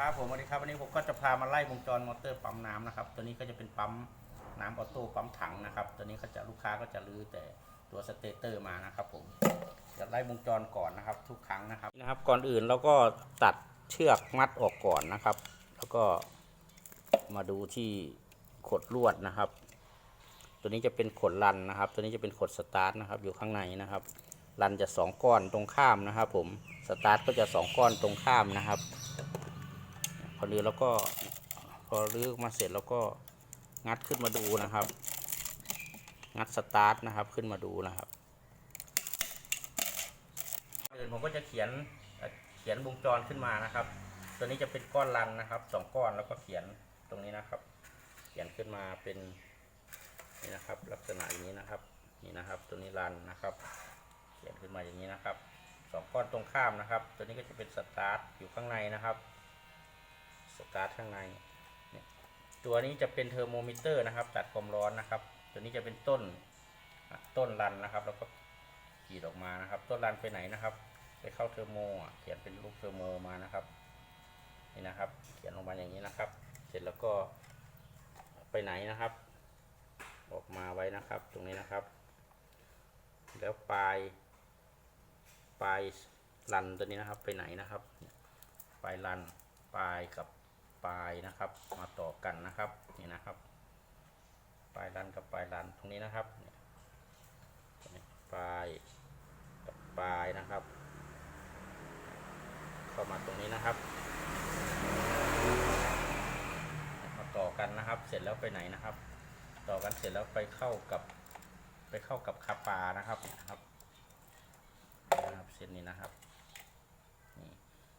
ครับผมสวัสดีครับวันนี้ผมก็จะพามาไล่วงจรมอเตอร์ปั๊มน้ำนะครับ ตัวนี้ก็จะเป็นปั๊มน้ำออโต้ปั๊มถังนะครับ ตัวนี้ก็จะลูกค้าก็จะรื้อแต่ตัวสเตเตอร์มานะครับผมจะไล่วงจรก่อนนะครับ ทุกครั้งนะครับนะครับ ก่อนอื่นเราก็ตัดเชือกมัดออกก่อนนะครับ แล้วก็มาดูที่ขดลวดนะครับ ตัวนี้จะเป็นขดรันนะครับ ตัวนี้จะเป็นขดสตาร์ทนะครับ อยู่ข้างในนะครับรันจะสองก้อนตรงข้ามนะครับ ผมสตาร์ทก็จะสองก้อนตรงข้ามนะครับ อรื้อแล้วก็พอรื้อมาเสร็จแล้วก็งัดขึ้นมาดูนะครับ งัดสตาร์ทนะครับขึ้นมาดูนะครับอื่นผมก็จะเขียนเขียนวงจรขึ้นมานะครับ ตัวนี้จะเป็นก้อนรันนะครับสองก้อนแล้วก็เขียนตรงนี้นะครับ เขียนขึ้นมาเป็นนี่นะครับ ลักษณะอย่างนี้นะครับนี่นะครับ ตัวนี้รันนะครับ เขียนขึ้นมาอย่างนี้นะครับสองก้อนตรงข้ามนะครับ ตัวนี้ก็จะเป็นสตาร์ทอยู่ข้างในนะครับ สตาร์ทข้างในเนี่ยตัวนี้จะเป็นเทอร์โมมิเตอร์นะครับจัดความร้อนนะครับ ตัวนี้จะเป็นต้นต้นรันนะครับ แล้วก็ขีดออกมานะครับ ต้นรันไปไหนนะครับ ไปเข้าเทอร์โมเขียนเป็นรูปเทอร์โมมานะครับนี่นะครับ เขียนลงมาอย่างนี้นะครับ เสร็จแล้วก็ไปไหนนะครับ ออกมาไว้นะครับ ตรงนี้นะครับ แล้วปลายปลายรันตัวนี้นะครับ ไปไหนนะครับ ปลายรันปลายกับ ปลายนะครับ มาต่อกันนะครับนี่นะครับปลายรันกับปลายรันตรงนี้นะครับปลายกับปลายนะครับ เข้ามาตรงนี้นะครับ มาต่อกันนะครับ เสร็จแล้วไปไหนนะครับ ต่อกันเสร็จแล้วไปเข้ากับไปเข้ากับคาปานะครับเนี่ยนะครับนะครับเส้นนี้นะครับ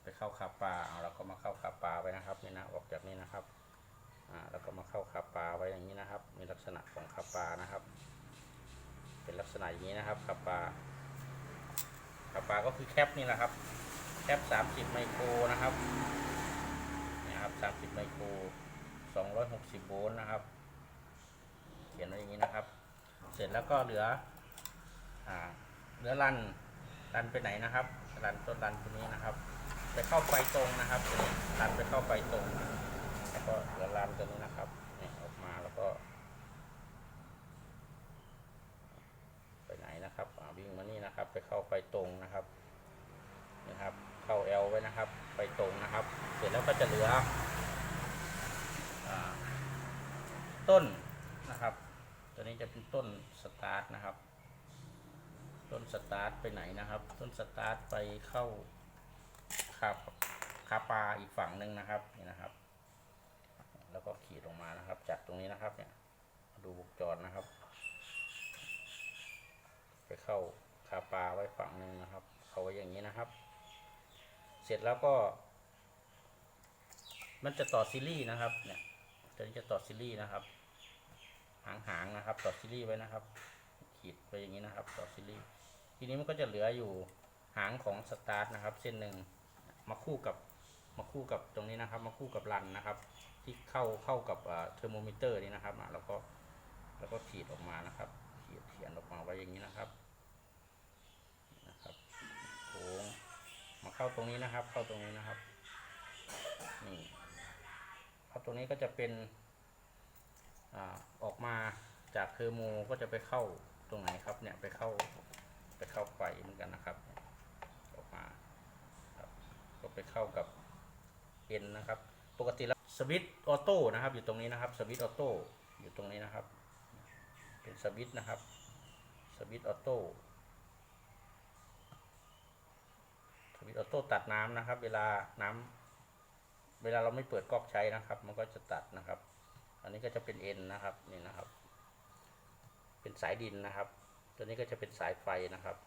ไปเข้าคาปลาเอาเราก็มาเข้าคาปลาไว้นะครับนี่นะออกจากนี้นะครับอ่าแล้วก็มาเข้าคาปลาไว้อย่างนี้นะครับ มีลักษณะของคาปลานะครับ เป็นลักษณะอย่างนี้นะครับคาปลาคาปลาก็คือแคปนี่แหละครับ แคป30ไมโครนะครับนี่ครับ30ไมโคร260โวลต์นะครับ เขียนไว้อย่างนี้นะครับ เสร็จแล้วก็เหลืออ่าเหลือรันรันไปไหนนะครับรันต้นรันตัวนี้นะครับ ไปเข้าไฟตรงนะครับตัวนี้รันไปเข้าไฟตรงแล้วก็เหลือรันตัวนี้นะครับเนี่ยออกมาแล้วก็ ไปไหนนะครับวิ่งมานี่นะครับ ไปเข้าไฟตรงนะครับนะครับ เข้า L ไว้นะครับไฟตรงนะครับ เสร็จแล้วก็จะเหลือต้นนะครับ ตัวนี้จะเป็นต้นสตาร์ทนะครับ ต้นสตาร์ทไปไหนนะครับ ต้นสตาร์ทไปเข้า คาคาปลาอีกฝั่งหนึ่งนะครับนี่นะครับ แล้วก็ขีดลงมานะครับ จากตรงนี้นะครับ เนี่ย ดูวงจรนะครับ ไปเข้าคาปลาไว้ฝั่งหนึ่งนะครับ เข้าไว้อย่างนี้นะครับ เสร็จแล้วก็ มันจะต่อซีรีส์นะครับ เนี่ยตัวนี้จะต่อซีรีส์นะครับหางหางนะครับ ต่อซีรีส์ไว้นะครับ ขีดไปอย่างนี้นะครับ ต่อซีรีส์ทีนี้มันก็จะเหลืออยู่หางของสตาร์ทนะครับ เส้นหนึ่ง มาคู่กับมาคู่กับตรงนี้นะครับ มาคู่กับรันนะครับ ที่เข้าเข้ากับเทอร์โมมิเตอร์นี่นะครับอะแล้วก็แล้วก็ขีดออกมานะครับ ขีดเขียนออกมาไว้อย่างนี้นะครับนะครับโค้งมาเข้าตรงนี้นะครับ เข้าตรงนี้นะครับนี่เข้าตรงนี้ก็จะเป็นอ่าออกมาจากเทอร์โมก็จะไปเข้าตรงไหนครับเนี่ยไปเข้าไปเข้าไฟเหมือนกันนะครับออกมา ก็ไป เข้ากับเอ็นนะครับ ปกติแล้วสวิตช์ออโต้นะครับ อยู่ตรงนี้นะครับสวิตช์ออโต้อยู่ตรงนี้นะครับ เป็นสวิตช์นะครับสวิตช์ออโต้สวิตช์ออโต้ตัดน้ำนะครับ เวลาน้ำเวลาเราไม่เปิดก๊อกใช้นะครับ มันก็จะตัดนะครับ อันนี้ก็จะเป็นเอ็นนะครับนี่นะครับ เป็นสายดินนะครับ ตัวนี้ก็จะเป็นสายไฟนะครับ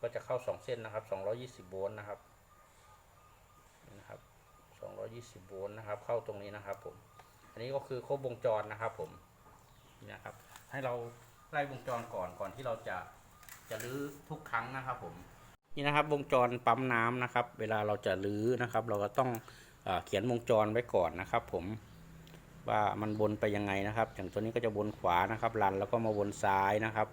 ก็จะเข้าสองเส้นนะครับ220โวลต์นะครับ 220โวลต์นะครับ เข้าตรงนี้นะครับผม อันนี้ก็คือครบวงจรนะครับผมนี่นะครับ ให้เราไล่วงจรก่อนก่อนที่เราจะจะรื้อทุกครั้งนะครับผม นี่นะครับวงจรปั๊มน้ำนะครับ เวลาเราจะรื้อนะครับ เราก็ต้องเอเขียนวงจรไว้ก่อนนะครับ ผมว่ามันวนไปยังไงนะครับ อย่างตัวนี้ก็จะวนขวานะครับรันแล้วก็มาวนซ้ายนะครับ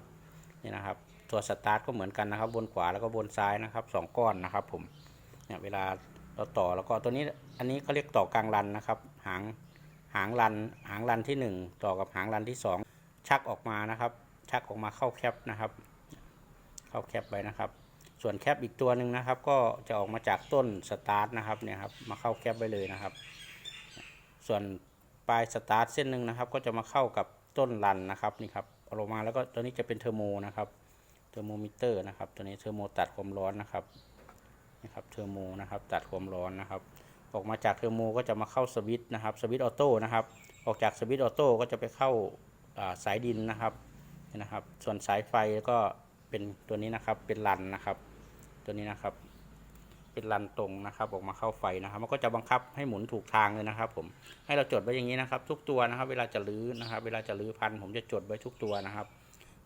นี่นะครับ ตัวสตาร์ทก็เหมือนกันนะครับวนขวาแล้วก็วนซ้ายนะครับสองก้อนนะครับ ผมเนี่ยเวลา เราต่อแล้วก็ตัวนี้อันนี้เขาเรียกต่อกลางรันนะครับ หางหางรันหางรันที่หนึ่งต่อกับหางรันที่สองชักออกมานะครับ ชักออกมาเข้าแคปนะครับ เข้าแคปไปนะครับ ส่วนแคปอีกตัวหนึ่งนะครับ ก็จะออกมาจากต้นสตาร์ทนะครับเนี่ยครับมาเข้าแคปไปเลยนะครับ ส่วนปลายสตาร์ทเส้นหนึ่งนะครับ ก็จะมาเข้ากับต้นรันนะครับนี่ครับเอาลงมาแล้วก็ตัวนี้จะเป็นเทอร์โมนะครับเทอร์โมมิเตอร์นะครับ ตัวนี้เทอร์โมตัดความร้อนนะครับ นะครับเทอร์โมนะครับตัดความร้อนนะครับ ออกมาจากเทอร์โมก็จะมาเข้าสวิตช์นะครับสวิตช์ออโต้นะครับออกจากสวิตช์ออโต้ก็จะไปเข้าาสายดินนะครับนี่นะครับ ส่วนสายไฟก็เป็นตัวนี้นะครับเป็นรันนะครับ ตัวนี้นะครับ เป็นรันตรงนะครับ ออกมาเข้าไฟนะครับ มันก็จะบังคับให้หมุนถูกทางเลยนะครับ ผมให้เราจดไว้อย่างนี้นะครับ ทุกตัวนะครับ เวลาจะลื้อนะครับ เวลาจะลื้อพันผมจะจดไว้ทุกตัวนะครับ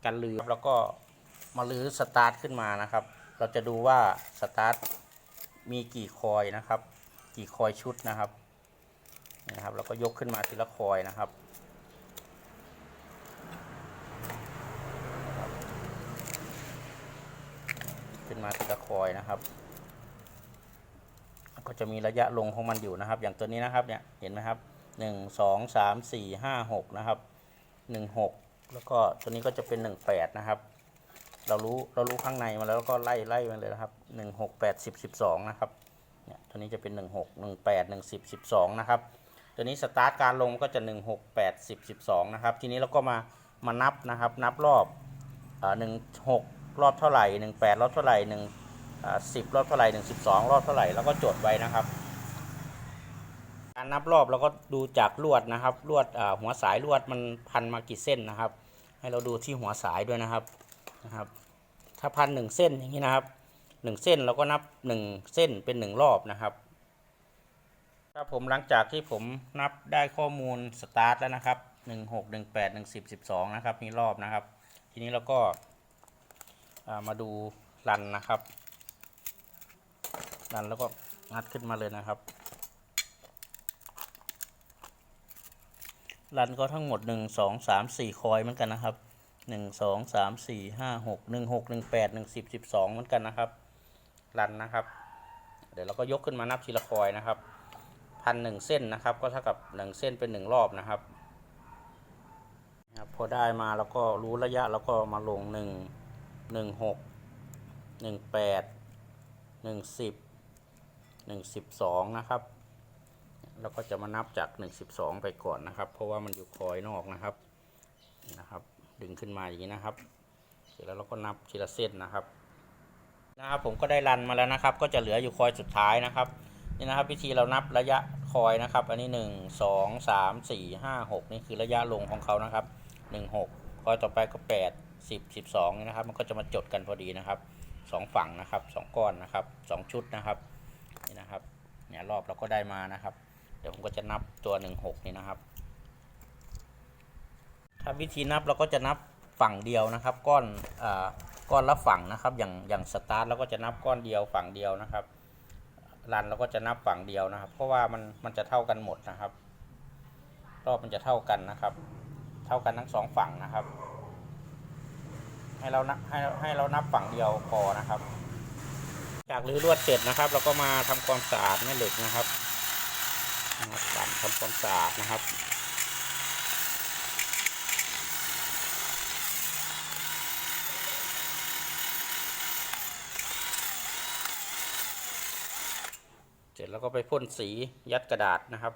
การลื้อแล้วก็มาลื้อสตาร์ทขึ้นมานะครับ เราจะดูว่าสตาร์ท มีกี่คอยนะครับ กี่คอยชุดนะครับนะครับเราก็ยกขึ้นมาทีละคอยนะครับ ขึ้นมาทีละคอยนะครับ ก็จะมีระยะลงของมันอยู่นะครับ อย่างตัวนี้นะครับเนี่ยเห็นไหมครับหนึ่งสองสามสี่ห้าหกนะครับหนึ่งหกแล้วก็ตัวนี้ก็จะเป็นหนึ่งแปดนะครับ เรารู้เรารู้ข้างในมาแล้วก็ไล่ไล่มาเลยนะครับหนึ่งหกแปดสิบสิบสองนะครับเนี่ยตัวนี้จะเป็นหนึ่งหกหนึ่งแปดหนึ่งสิบสิบสองนะครับตัวนี้สตาร์ทการลงก็จะหนึ่งหกแปดสิบสิบสองนะครับทีนี้เราก็มามานับนะครับนับรอบหนึ่งหกรอบเท่าไหร่หนึ่งแปดรอบเท่าไหร่หนึ่งสิบรอบเท่าไหร่หนึ่งสิบสองรอบเท่าไหร่แล้วก็จดไว้นะครับการนับรอบเราก็ดูจากลวดนะครับลวดหัวสายลวดมันพันมากี่เส้นนะครับ ให้เราดูที่หัวสายด้วยนะครับ นะครับ ถ้าพันหนึ่งเส้นอย่างนี้นะครับหนึ่งเส้นเราก็นับหนึ่งเส้นเป็นหนึ่งรอบนะครับถ้าผมหลังจากที่ผมนับได้ข้อมูลสตาร์ทแล้วนะครับหนึ่งหกหนึ่งแปดหนึ่งสิบสิบสองนะครับมีรอบนะครับ ทีนี้เราก็ามาดูรันนะครับดันแล้วก็งัดขึ้นมาเลยนะครับรันก็ทั้งหมด1 2 3 4คอยเหมือนกันนะครับ 1 2 3 4 5 6 1 6 1 8 1 10 12เหมือนกันนะครับ รันนะครับ เดี๋ยวเราก็ยกขึ้นมานับทีละคอยนะครับพันหนึ่งเส้นนะครับ ก็เท่ากับ1เส้นเป็น1รอบนะครับนะครับพอได้มาแล้วก็รู้ระยะแล้วก็มาลง1 1 6 1 8 1 10หกหนึ่งแปดหนึ่งสิบหนึ่งสิบสองนะครับแล้วก็จะมานับจากหนึ่งสิบสองไปก่อนนะครับ เพราะว่ามันอยู่คอยนอกนะครับนะครับ ดึงขึ้นมาอย่างนี้นะครับ เสร็จแล้วเราก็นับทีละเส้นนะครับนะครับผมก็ได้รันมาแล้วนะครับ ก็จะเหลืออยู่คอยสุดท้ายนะครับนี่นะครับ วิธีเรานับระยะคอยนะครับ อันนี้หนึ่งสองสามสี่ห้าหกนี่คือระยะลงของเขานะครับหนึ่งหกคอยต่อไปก็แปดสิบสิบสองนะครับ มันก็จะมาจดกันพอดีนะครับสองฝั่งนะครับสองก้อนนะครับสองชุดนะครับนี่นะครับเนี่ยรอบเราก็ได้มานะครับ เดี๋ยวผมก็จะนับตัวหนึ่งหกนี่นะครับ ถ้าวิธีนับเราก็จะนับฝั่งเดียวนะครับก้อนอ่าก้อนละฝั่งนะครับ อย่างอย่างสตาร์ทเราก็จะนับก้อนเดียวฝั่งเดียวนะครับรันเราก็จะนับฝั่งเดียวนะครับ เพราะว่ามันมันจะเท่ากันหมดนะครับ รอบมันจะเท่ากันนะครับ เท่ากันทั้งสองฝั่งนะครับ ให้เรานับให้ให้เรานับฝั่งเดียวพอนะครับ จากรื้อลวดเสร็จนะครับ เราก็มาทำความสะอาดแม่เหล็กนะครับนะครับปั่นทำความสะอาดนะครับ เสร็จ แล้วก็ไปพ่นสียัดกระดาษนะครับ